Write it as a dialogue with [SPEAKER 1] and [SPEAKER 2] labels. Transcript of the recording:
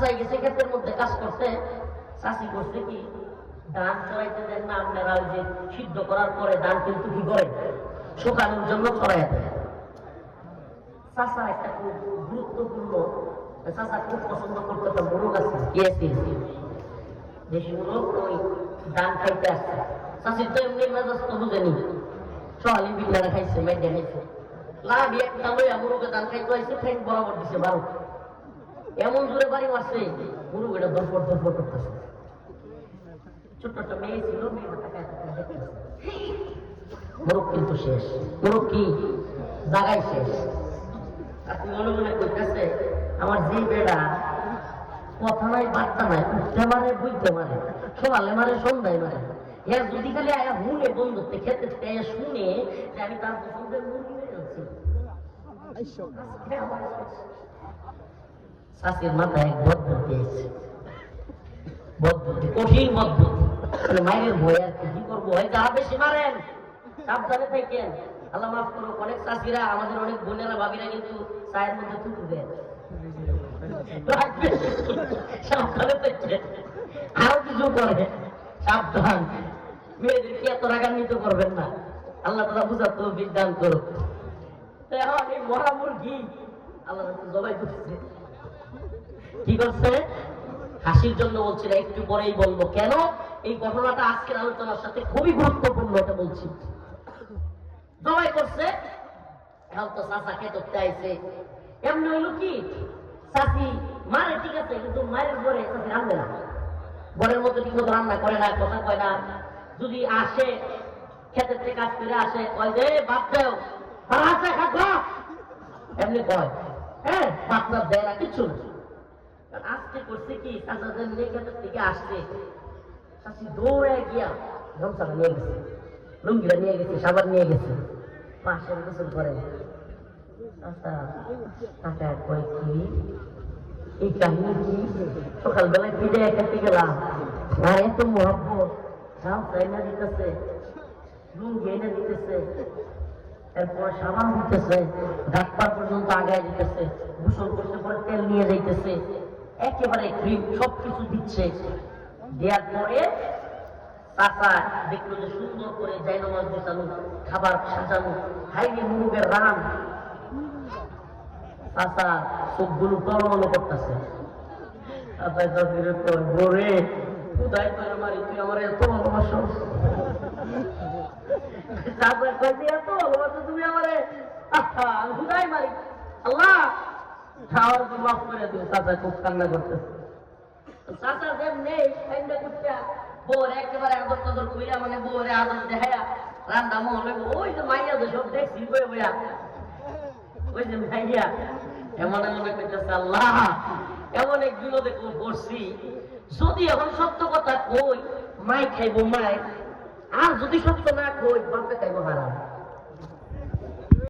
[SPEAKER 1] চাই গেছে মধ্যে কাজ করতে চাষি করছে কি? ধান চড়াইতে দেন না, আপনারা ওই যে সিদ্ধ করার পরে ধান কিন্তু কি করে? শুকানোর জন্য চড়াইয়া দেয়। চাষা একটা খুব গুরুত্বপূর্ণ, চাষা খুব পছন্দ করতে একটা মোরগ আছে গিয়েছে যে মোরগ, ওই ধান খাইতে আসছে। চাষির তো এমনি মেজাজ বুঝেনি। সকালে বিল্লারা খাইছে মেয়েটা খাইছে। লাভ একটা লইয়া মোরগে ধান খাইতে আসছে, ঠ্যাং বরাবর দিছে বারো এমন জোরে বাড়ি মারছে মুরুগ এটা দরপর দরপর করতেছে। ছোট্ট একটা মেয়ে ছিল মেয়েটা তাকায় তাকায় দেখতেছে। মুরুগ কিন্তু শেষ। মুরুগ কি? জাগাই শেষ। তুই মনে মনে করতেছে আমার যে বেড়া কথা নাই বার্তা নাই উঠতে মারে বুঝতে মারে সকালে মারে সন্ধ্যায় মারে। এর যদি খালি আয়া হুনে বন্ধুত্বে খেতে শুনে যে আমি তার পছন্দের মুরগি মেরে আনছি শাসির মাথায় এক কঠিন মানে মায়ের ভয় আর কি? করব? যা বেশি মারেন, সাবধানে থাকেন। আল্লাহ মাফ করো অনেক চাষিরা, আমাদের অনেক বোনেরা, ভাবিরা কিন্তু চায়ের মধ্যে থুতু দেয়। আরও কিছু করে, সাবধান। মেয়েদেরকে এত রাগান্বিত করবেন না। আল্লাহ তারা বুঝাতো বিজ্ঞান করো এখন এই মরা মুরগি আল্লাহ জবাই করছে। কি করছে? হাসির জন্য বলছি, না, একটু পরেই বলব। কেন? এই ঘটনাটা আজকের আলোচনার সাথে খুবই গুরুত্বপূর্ণ এটা বলছি। জবাই করছে। এখন তো চাষা খেতে এমনি হইল কি? চাষি মারে ঠিক আছে, কিন্তু মায়ের পরে চাষি রান্নে না। ঘরের মধ্যে ঠিক মতো রান্না করে না, কথা কয় না। যদি আসে খেতের থেকে কাজ করে আসে, কয় যে বাপ দেও আর আছে খাব এমনি কয় হ্যাঁ বাপনা দেয় না, কিছু না। আজকে করছে কি? চাচাদের মেয়ে থেকে আসছে। চাষি দৌড়ে গিয়া গামছাটা নিয়ে গেছে। লুঙ্গিটা নিয়ে গেছে, সাবান নিয়ে গেছে। পাশে গোসল করে। চাচা কি? সকালবেলায় দিতেছে, লুঙ্গি এরপর সাবান দিতেছে দাঁত পা পর্যন্ত আগায় দিতেছে। গোসল করতে পরে তেল নিয়ে যাইতেছে। একেবারে ক্রিম সবকিছু দিচ্ছে। দেওয়ার পরে চাচা দেখল যে সুন্দর করে যাই নামাজ বিছানো খাবার সাজানো হাইনি মুরুগের রান। চোখগুলো টলমলো করতেছে। আল্লাহ খাওয়ার তো মাফ করে দিও, চাচা খুব কান্না চাচা যেম নেই করতে বোর একেবারে আদর টাদর কইরা মানে বোরে আদর দেখায়া রান্না। ওই যে মাইয়া তো সব দেখছি বয়ে বইয়া। ওই যে মাইয়া, এমন মনে করতেছে আল্লাহ, এমন এক বিনোদে করছি যদি এখন সত্য কথা কই, মাই খাইবো মাই, আর যদি সত্য না কই, বাপে খাইবো হারাম।